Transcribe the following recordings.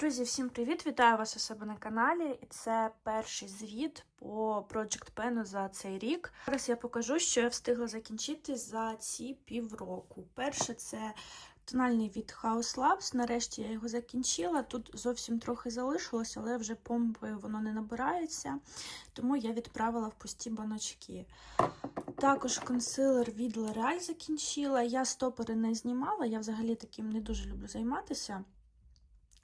Друзі, всім привіт! Вітаю вас у себе на каналі. І це перший звіт по Project Pen за цей рік. Зараз я покажу, що я встигла закінчити за ці півроку. Перше це тональний від House Labs. Нарешті я його закінчила. Тут зовсім трохи залишилось, але вже помпою воно не набирається, тому я відправила в пусті баночки. Також консилер від L'Oreal закінчила. Я стопори не знімала, я взагалі таким не дуже люблю займатися.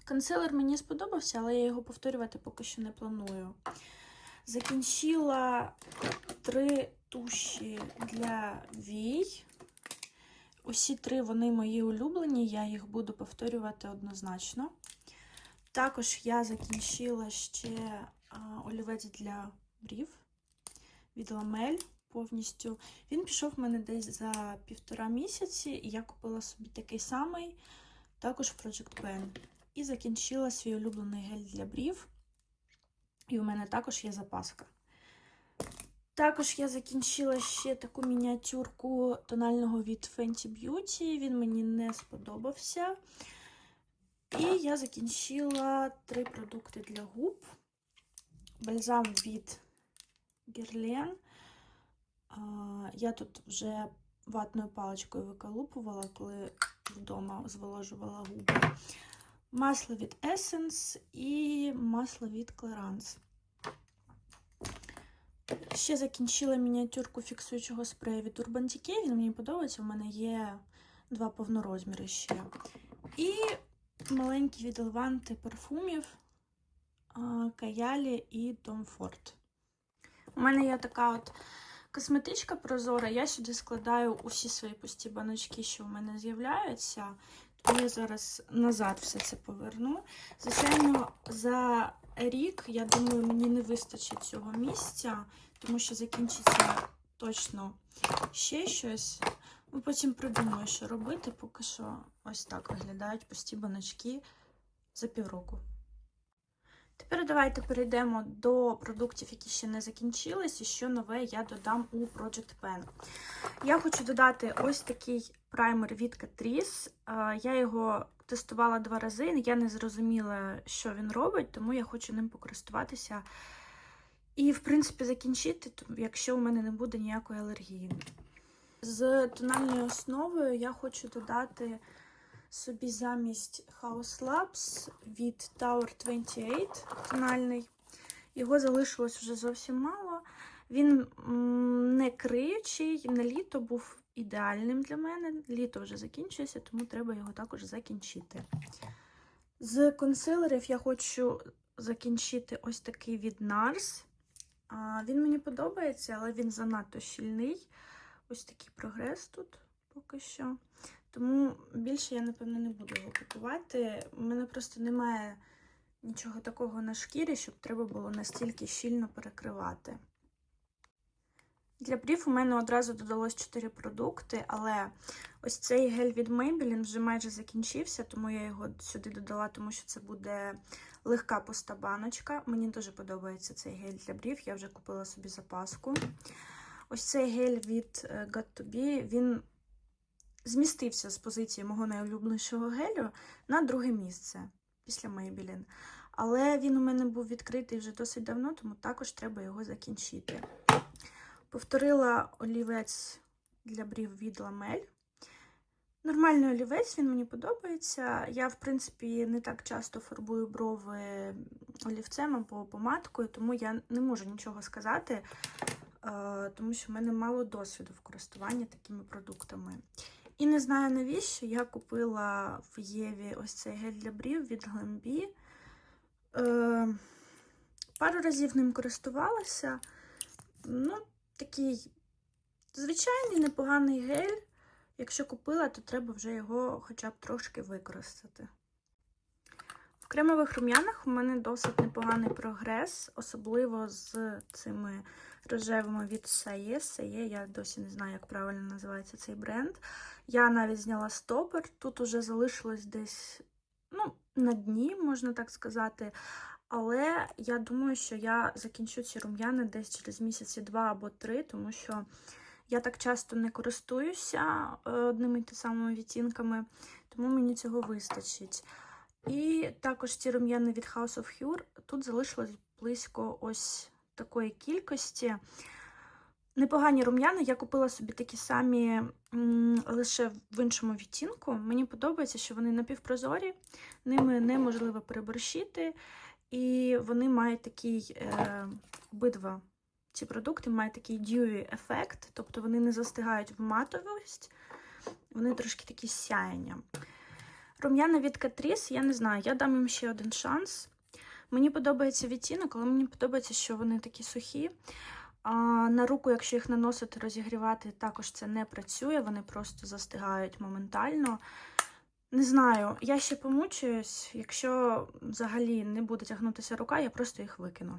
Консилер мені сподобався, але я його повторювати поки що не планую. Закінчила три туші для вій. Усі три вони мої улюблені, я їх буду повторювати однозначно. Також я закінчила ще олівець для брів від ламель повністю. Він пішов в мене десь за півтора місяці, і я купила собі такий самий, також Project Pen. І закінчила свій улюблений гель для брів. І у мене також є запаска. Також я закінчила ще таку мініатюрку тонального від Fenty Beauty. Він мені не сподобався. І я закінчила три продукти для губ. Бальзам від Guerlain. Я тут вже ватною паличкою виколупувала, коли вдома зволожувала губи масло від Essence і масло від Clarins. Ще закінчила мініатюрку фіксуючого спрею від Urban Decay. Він мені подобається, у мене є два повнорозміри ще. І маленький від Леванти парфумів Каялі і Tom Ford. У мене є така от косметичка прозора. Я сюди складаю усі свої пусті баночки, що у мене з'являються. Я зараз назад все це поверну. Звичайно, за рік, я думаю, мені не вистачить цього місця, тому що закінчиться точно ще щось. Ну, Потім придумаю, що робити, поки що ось так виглядають пусті баночки за півроку. Тепер давайте перейдемо до продуктів, які ще не закінчились, і що нове я додам у Project Pen. Я хочу додати ось такий праймер від Catrice. Я його тестувала два рази, я не зрозуміла, що він робить, тому я хочу ним покористуватися. І, в принципі, закінчити, якщо у мене не буде ніякої алергії. З тональною основою я хочу додати собі замість House Labs від Tower 28 тональний. Його залишилось вже зовсім мало. Він не криючий, на літо був ідеальним для мене. Літо вже закінчується, тому треба його також закінчити. З консилерів я хочу закінчити ось такий від NARS. Він мені подобається, але він занадто щільний. Ось такий прогрес тут поки що. Тому більше я, напевно, не буду його купувати. У мене просто немає нічого такого на шкірі, щоб треба було настільки щільно перекривати. Для брів у мене одразу додалось 4 продукти, але ось цей гель від Maybelline вже майже закінчився, тому я його сюди додала, тому що це буде легка пуста баночка. Мені дуже подобається цей гель для брів, я вже купила собі запаску. Ось цей гель від е, Got To він змістився з позиції мого найулюбленішого гелю на друге місце після Maybelline. Але він у мене був відкритий вже досить давно, тому також треба його закінчити. Повторила олівець для брів від ламель. Нормальний олівець, він мені подобається. Я, в принципі, не так часто фарбую брови олівцем або помадкою, тому я не можу нічого сказати, тому що в мене мало досвіду в користуванні такими продуктами. І не знаю навіщо, я купила в Єві ось цей гель для брів від Glambi. Е, Пару разів ним користувалася. Ну, такий звичайний непоганий гель. Якщо купила, то треба вже його хоча б трошки використати. В кремових рум'янах у мене досить непоганий прогрес, особливо з цими рожевими від Сає. Сає, я досі не знаю, як правильно називається цей бренд. Я навіть зняла стопер. Тут уже залишилось десь ну, на дні, можна так сказати. Але я думаю, що я закінчу ці рум'яни десь через місяці два або три, тому що я так часто не користуюся одними і самими відтінками, тому мені цього вистачить. І також ці рум'яни від House of Hue. Тут залишилось близько ось такої кількості. Непогані рум'яни. Я купила собі такі самі лише в іншому відтінку. Мені подобається, що вони напівпрозорі, ними неможливо переборщити. І вони мають такий е, обидва ці продукти мають такий dewy ефект, тобто вони не застигають в матовість, вони трошки такі сяяння. Рум'яна від Catrice, я не знаю, я дам їм ще один шанс. Мені подобається відтінок, але мені подобається, що вони такі сухі. А на руку, якщо їх наносити, розігрівати, також це не працює, вони просто застигають моментально. Не знаю, я ще помучуюсь. Якщо взагалі не буде тягнутися рука, я просто їх викину.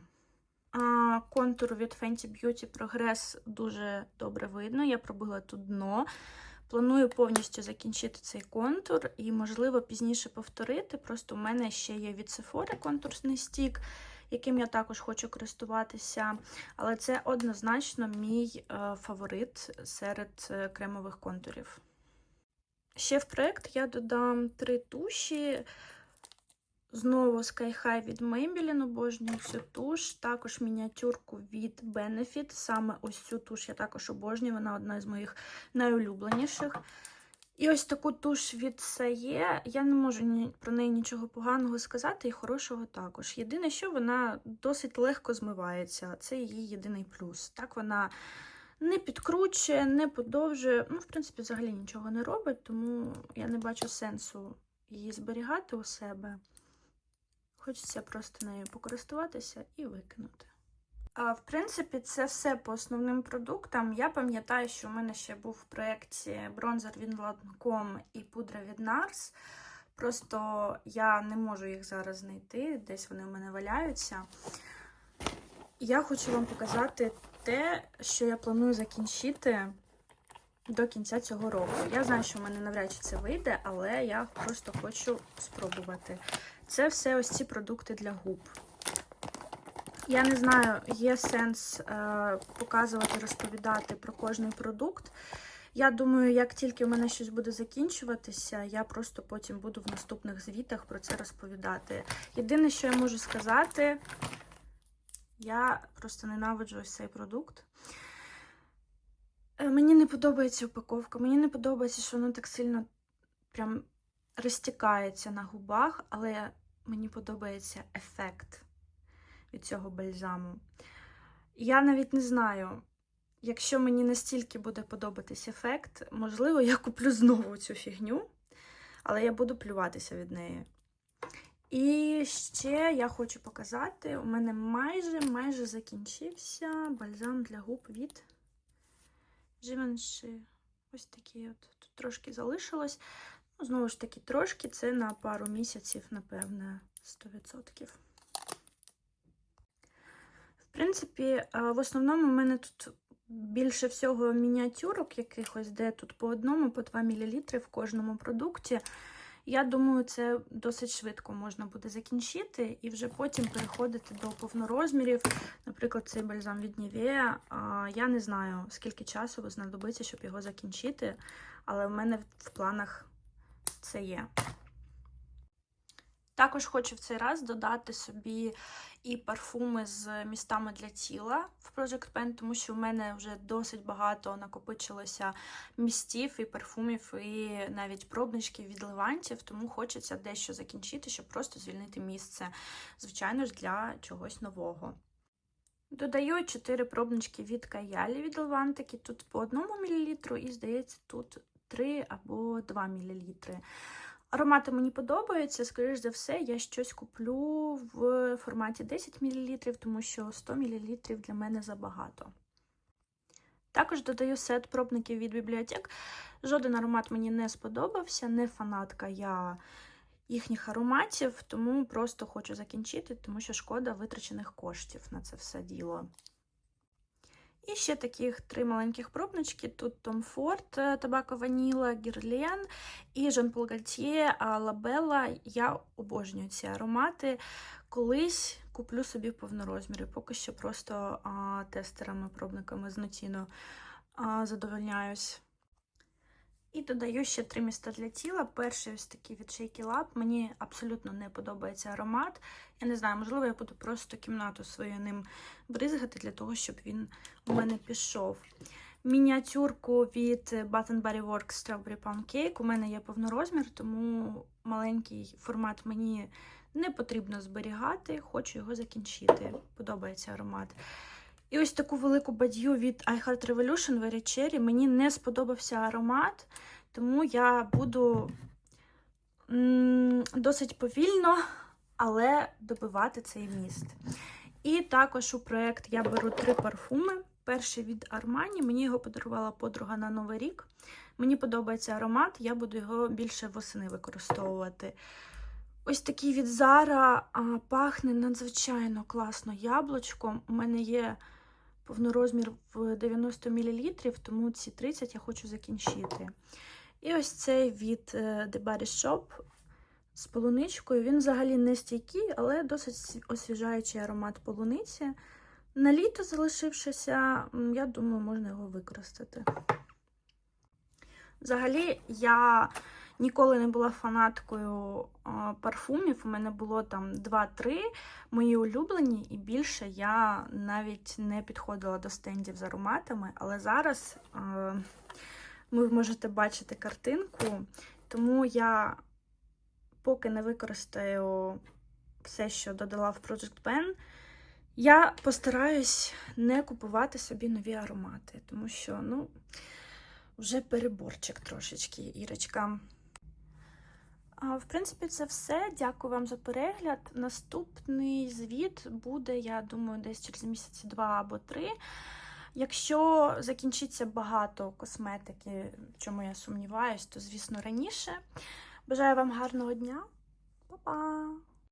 А, контур від Fenty Beauty прогрес дуже добре видно. Я пробила тут дно. Планую повністю закінчити цей контур і, можливо, пізніше повторити. Просто у мене ще є від Sephora контурсний стік, яким я також хочу користуватися. Але це однозначно мій е, фаворит серед е, кремових контурів. Ще в проєкт я додам три туші. Знову Sky High від Maybelline, обожнюю цю туш. Також мініатюрку від Benefit. Саме ось цю туш я також обожнюю, вона одна з моїх найулюбленіших. І ось таку туш від Сає. Я не можу про неї нічого поганого сказати, і хорошого також. Єдине, що вона досить легко змивається. Це її єдиний плюс. Так вона не підкручує, не подовжує. Ну, в принципі, взагалі нічого не робить, тому я не бачу сенсу її зберігати у себе. Хочеться просто нею покористуватися і викинути. А, в принципі, це все по основним продуктам. Я пам'ятаю, що у мене ще був в проєкті бронзер від Lancome і пудра від NARS. Просто я не можу їх зараз знайти, десь вони у мене валяються. Я хочу вам показати те, що я планую закінчити до кінця цього року. Я знаю, що в мене навряд чи це вийде, але я просто хочу спробувати. Це все ось ці продукти для губ. Я не знаю, є сенс е, показувати, розповідати про кожний продукт. Я думаю, як тільки в мене щось буде закінчуватися, я просто потім буду в наступних звітах про це розповідати. Єдине, що я можу сказати, я просто ненавиджу ось цей продукт. Е, Мені не подобається упаковка, мені не подобається, що воно так сильно прям розтікається на губах, але мені подобається ефект від цього бальзаму. Я навіть не знаю, якщо мені настільки буде подобатись ефект, можливо, я куплю знову цю фігню, але я буду плюватися від неї. І ще я хочу показати: у мене майже майже закінчився бальзам для губ від Givenchy. Ось такий от. Тут трошки залишилось. Ну, знову ж таки, трошки це на пару місяців, напевне, 100%. В принципі, е, в основному в мене тут більше всього мініатюрок якихось, де тут по одному, по 2 мл в кожному продукті. Я думаю, це досить швидко можна буде закінчити і вже потім переходити до повнорозмірів. Наприклад, цей бальзам від Nivea. Я не знаю, скільки часу знадобиться, щоб його закінчити, але в мене в планах це є. Також хочу в цей раз додати собі і парфуми з містами для тіла в Project Pen, тому що в мене вже досить багато накопичилося містів і парфумів, і навіть пробничків від левантів, тому хочеться дещо закінчити, щоб просто звільнити місце, звичайно ж, для чогось нового. Додаю 4 пробнички від Каялі від Левантики, тут по 1 мл, і, здається, тут 3 або 2 мл. Аромати мені подобаються, скоріш за все, я щось куплю в форматі 10 мл, тому що 100 мл для мене забагато. Також додаю сет пробників від бібліотек. Жоден аромат мені не сподобався, не фанатка я їхніх ароматів, тому просто хочу закінчити, тому що шкода витрачених коштів на це все діло. І ще таких три маленьких пробнички. Тут Tom Ford, Табако Ваніла, Гірлен і Jean Paul Gaultier Labella. Я обожнюю ці аромати. Колись куплю собі в повнорозмірі. Поки що просто а, тестерами, пробниками з Notino задовольняюсь. І додаю ще три міста для тіла. Перший ось такий від Shaky Lab. Мені абсолютно не подобається аромат. Я не знаю, можливо, я буду просто кімнату свою ним бризгати для того, щоб він у мене пішов. Мініатюрку від Bath Body Works Strawberry Pound Cake. У мене є повнорозмір, тому маленький формат мені не потрібно зберігати. Хочу його закінчити. Подобається аромат. І ось таку велику бадью від I Heart Revolution Very Cherry. Мені не сподобався аромат, тому я буду досить повільно, але добивати цей міст. І також у проєкт я беру три парфуми. Перший від Armani, мені його подарувала подруга на Новий рік. Мені подобається аромат, я буду його більше восени використовувати. Ось такий від Zara а, пахне надзвичайно класно яблучком. У мене є повнорозмір в 90 мл, тому ці 30 я хочу закінчити. І ось цей від е, The Body Shop з полуничкою. Він взагалі не стійкий, але досить освіжаючий аромат полуниці. На літо залишившися, я думаю, можна його використати. Взагалі, я ніколи не була фанаткою парфумів. У мене було там 2-3 мої улюблені, і більше я навіть не підходила до стендів з ароматами. Але зараз ви можете бачити картинку, тому я поки не використаю все, що додала в Project Pen, я постараюсь не купувати собі нові аромати, тому що, ну, вже переборчик трошечки, Ірочка. В принципі, це все. Дякую вам за перегляд. Наступний звіт буде, я думаю, десь через місяці два або три. Якщо закінчиться багато косметики, в чому я сумніваюсь, то, звісно, раніше. Бажаю вам гарного дня. Па-па!